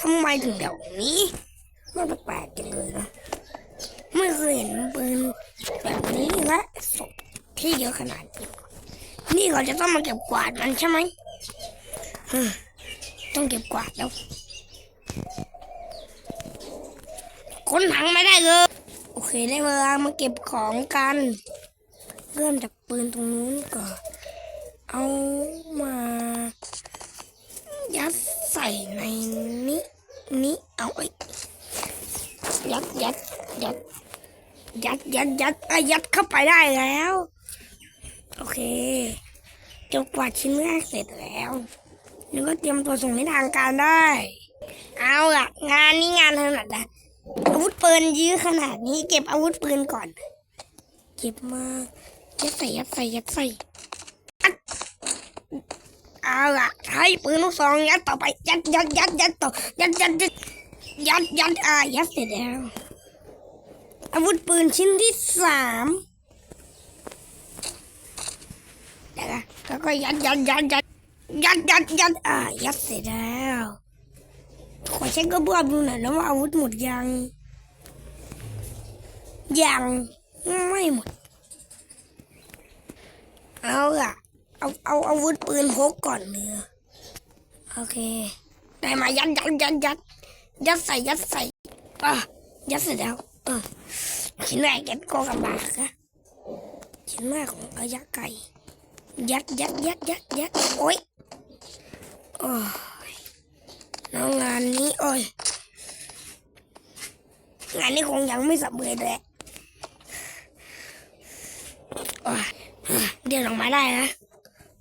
ทำไมถึงเดี๋ยวนี้มันแปลกจังเลยนะไม่เคยเห็นปืนแบบนี้และศพที่เยอะขนาดนี้นี่เราจะต้องมาเก็บกวาดมันใช่ไหมอืมต้องเก็บกวาดแล้วคนถังไม่ได้เลยโอเคได้เวลามาเก็บของกันเริ่มจากปืนตรงนู้นก่อนเอามา ส่ในนี้นี้เอาไอ้ยัดยัดยัดยัดยัดยัดอะยัดเข้าไปได้แล้ว โอเคจบกว่าชิ้นแรกเสร็จแล้วนี่ก็เตรียมตัวส่งให้ทางการได้ เอาล่ะ งานนี้งานถนัดนะอาวุธปืนยื้อขนาดนี้ เก็บอาวุธปืนก่อน เก็บมายัดใส่ยัดใส่ยัดใส่ เอาละใช้ปืนลูกซองยัดต่อไปยัดยัดยัดยัดต่อยัดยัดยัดยัดยัดอ่ายัดเสร็จแล้วอาวุธปืนชิ้นที่สามเดี๋ยวนะแล้วก็ยัดยัดยัดยัดยัดยัดยัดอ่ายัดเสร็จแล้วขอเช็คกระเบื้องดูหน่อยนะว่าอาวุธหมดยังยังไม่หมด เอาล่ะ เอาเอาอาวุธปืนพกก่อนเลยโอเค ได้มายัดยัดยัดยัดยัดใส่ยัดใส่อะยัดเสร็จแล้วเออชิ้นแรกยัดโกกับบากนะชิ้นแรกของอายะไก่ ยัดยัดยัดยัดยัดโอ๊ยโอ้ยแล้วงานนี้โอ้ยงานนี้คงยังไม่สำเร็จเลยโอ้ยเดินออกมาได้นะ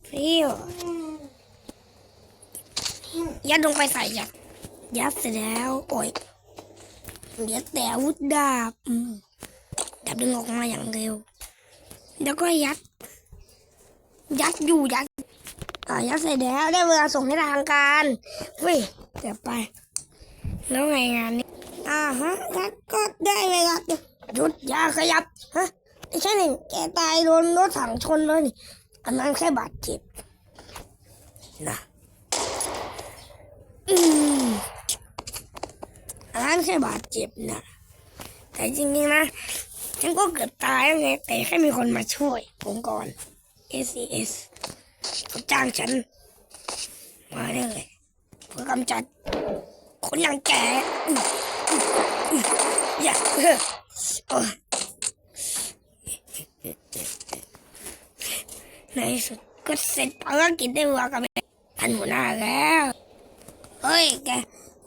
ฟิวยัดลงไปใส่ยัดยัดเสร็จแล้วโอ้ยเหลือแต่อาวุธดาบดาบดึงออกมาอย่างเร็ว แล้วก็ยัด ยัดอยู่ยัดอ่ายัดเสร็จแล้วได้เวลาส่งให้ทางการเฮ้ยเดี๋ยวไป แล้วไงงานนี้อ่าฮะแล้วก็ได้เวลาหยุดอย่าขยับฮะไม่ใช่หนึ่งแกตายโดนรถถังชนเลยนี่ อันนั้นแค่บาดเจ็บนะอืมอันนั้นแค่บาดเจ็บนะแต่จริงๆนะฉันก็เกือบตายแล้วไงแต่แค่มีคนมาช่วย ผมก่อน SCS เขาจ้างฉัน มาได้เลยเพื่อกำจัด คนอย่างแกอื้ออื้ออื้ออย่าเออโอ้ย ในสุดก็เสร็จภารกิจได้เวลากับท่านหัวหน้าแล้วเฮ้ยแก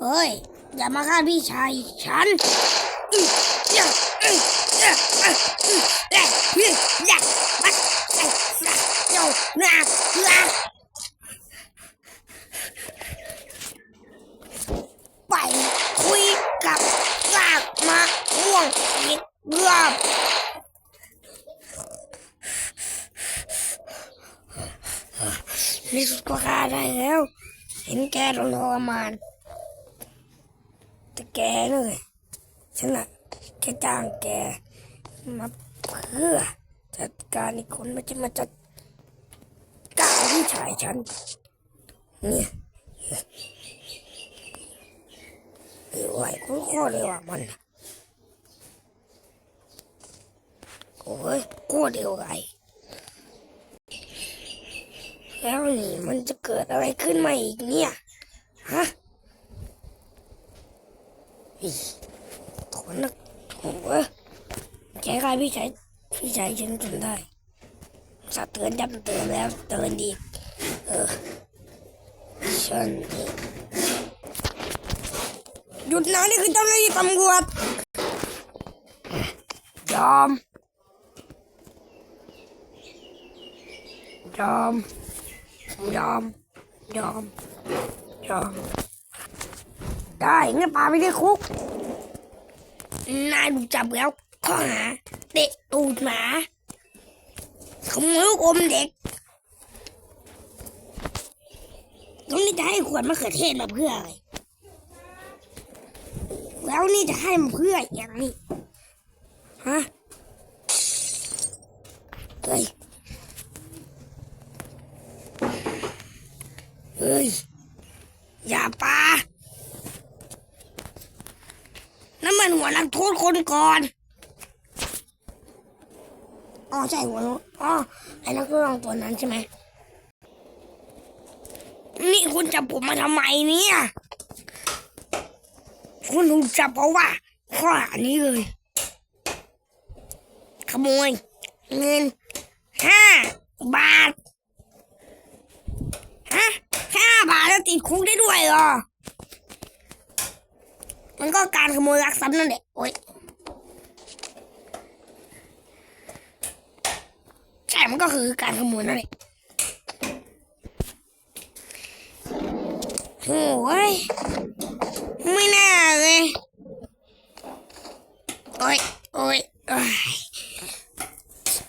เฮ้ยอย่ามาฆ่าพี่ชายฉันไปคุยกับลากมาม่วงอีกรอบ ในสุดก็ฆ่าได้แล้ว เห็นแกโดนทรมานแต่แกเลยฉันน่ะแค่จ้างแกมาเพื่อจัดการอีกคนไม่ใช่มาจัดการพี่ชายฉัน เนี่ยเออไหวโคตรเลยว่ะมันโอ้ยโคตรเดียวไง แล้วนี่มันจะเกิดอะไรขึ้นมาอีกเนี่ย ฮะอีโถนักโถเอ้ยแกใครพี่ใชายพี่ใชายฉันจนได้สะเตือนย้ำเตือนแล้วเตือนอีกเออฉันหยุดนะนี่คือเจ้าหน้าที่ตำรวจยอมยอม ยอม ยอม ยอม ได้งั้นพาไปที่คุก นายถูกจับแล้วข้อหาเตะตูดหมาขโมยลูกอมเด็กแล้วนี่จะให้ขวดมะเขือเทศมาเพื่ออะไร แล้วนี่จะให้มาเพื่ออย่างนี้ฮะ เฮ้ย เฮ้ย อย่าปามันหัวนักโทษคนก่อนอ๋อใช่หัวน้นอ๋อไอ้นักทดลองตัวนั้นใช่ไหมนี่คุณจับผมมาทำไมเนี่ย คุณถูกจับเพราะว่าข้อหานี้เลย ขโมย เงินห้าบาท ฮะห้าบาท แล้วติดคุกได้ด้วยเหรอ มันก็การขโมยลักทรัพย์นั่นแหละ โอ๊ยใช่ มันก็คือการขโมยนั่นแหละโอ้ย ไม่น่าเลย โอ๊ย โอ๊ยเอ้ย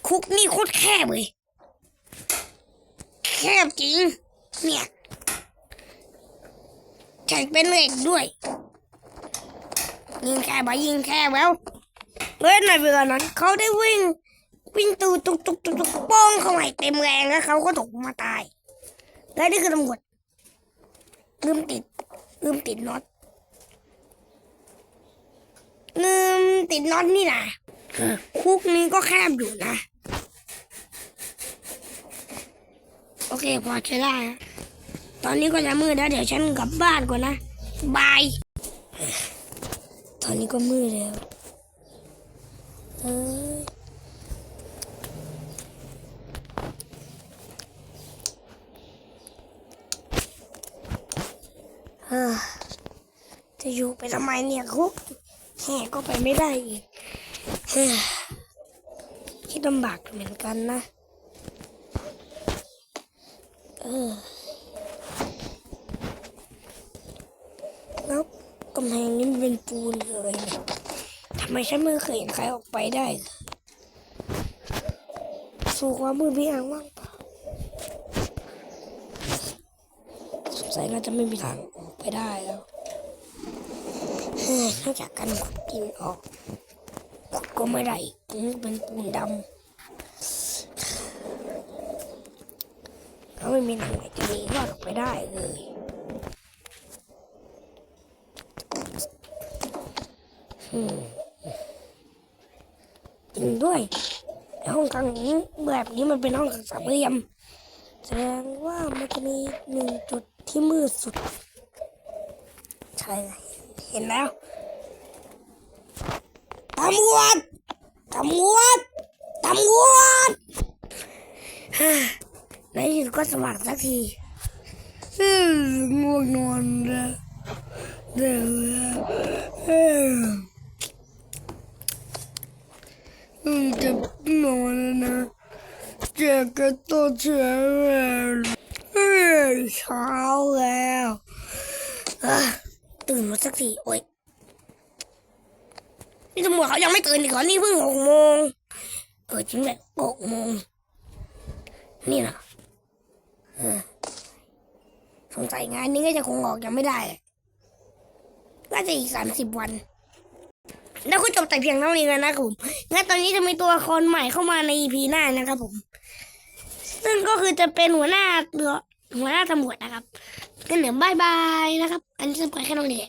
คุกนี่โคตรแคบเลย แคบจริง เนี่ยแข่งเป็นเหล็กด้วย ยิงแค่บยิงแค่แววเฮ้ยในเวลานั้นเขาได้วิ่ง วิ่งตูตุกตุกตุกตุกป้องเข้าไปเต็มแรงแล้วเขาก็ตกมาตายและนี่คือตำรวจลืมติดลืมติดน็อตลืมติดน็อตนี่นะคุกนี้ก็แคบอยู่นะ โอเคพอใช้ได้ ตอนนี้ก็จะมืดแล้วเดี๋ยวฉันกลับบ้านก่อนนะบาย ตอนนี้ก็มืดแล้วเอ้ยเอ้อจะอยู่ไปทำไมเนี่ยคุกแห่ก็ไปไม่ได้อีกฮ้ยคิดลำบากเหมือนกันนะ เออ แล้วกำแพงนี้เป็นปูนเลยทำไมฉันไม่เคยเห็นใครออกไปได้เลยสู่ความมืดพี่อ่างว่างเปล่าสงสัยน่าจะไม่มีทางออกไปได้แล้วเฮ้ยนอกจากการขุดดินออกขุดก็ไม่ได้เป็นปูนดำแล้วไม่มีทางไหนจะหนีรอดออกไปได้เลย จริงด้วยห้องกลางนี้แบบนี้มันเป็นห้องสามเหลี่ยม แสดงว่ามันจะมีหนึ่งจุดที่มืดสุด ใช่ เห็นแล้วตำรวจตำรวจตำรวจฮ่าในที่สุดก็สว่างสักทีอืมง่วงนอนแล้วเดี๋ยว เอออืมจะนอนแล้วนะเจ็บกระตัวเช้าแล้วเฮ้ยเช้าแล้วตื่นมาสักทีโอ๊ยนี่ตำรวจเขายังไม่ตื่นอีกเหรอนี่เพิ่งหกโมงเออจริงแหละหกโมงนี่นะสงสัยงานนี้ก็จะคงออกยังไม่ได้น่าจะอีกสามสิบวัน แล้วก็จบแต่เพียงเท่านี้แล้วนะครับผมงั้นตอนนี้จะมีตัวละครใหม่เข้ามาใน EP หน้านะครับผม ซึ่งก็คือจะเป็นหัวหน้าเรือหัวหน้าตำรวจนะครับกันเดี๋ยวบายบายนะครับ อันนี้สปอยแค่ตรงนี้